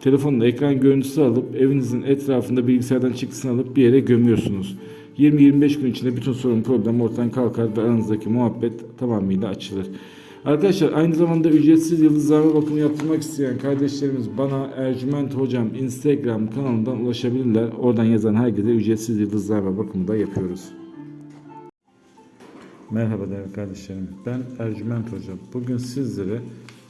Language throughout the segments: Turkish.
telefonla ekran görüntüsü alıp evinizin etrafında bilgisayardan çıktısını alıp bir yere gömüyorsunuz. 20-25 gün içinde bütün sorun problem ortadan kalkar ve aranızdaki muhabbet tamamıyla açılır. Arkadaşlar aynı zamanda ücretsiz yıldızlarma bakımı yaptırmak isteyen kardeşlerimiz bana Ercüment Hocam Instagram kanalından ulaşabilirler. Oradan yazan herkese ücretsiz yıldızlarma bakımı da yapıyoruz. Merhaba değerli kardeşlerim. Ben Ercüment Hocam. Bugün sizlere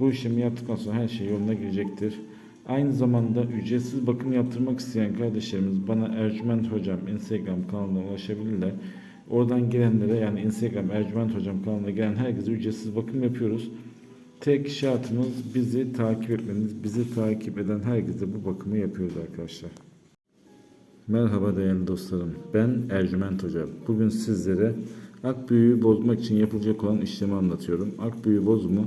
Bu işlemi yaptıktan sonra her şey yoluna girecektir. Aynı zamanda ücretsiz bakım yaptırmak isteyen kardeşlerimiz bana Ercüment Hocam Instagram kanalına ulaşabilirler. Oradan gelenlere yani Instagram Ercüment Hocam kanalına gelen herkese ücretsiz bakım yapıyoruz. Tek şartımız bizi takip etmeniz. Bizi takip eden herkese bu bakımı yapıyoruz arkadaşlar. Merhaba değerli dostlarım. Ben Ercüment Hoca. Bugün sizlere ak büyüğü bozmak için yapılacak olan işlemi anlatıyorum. Ak büyü bozumu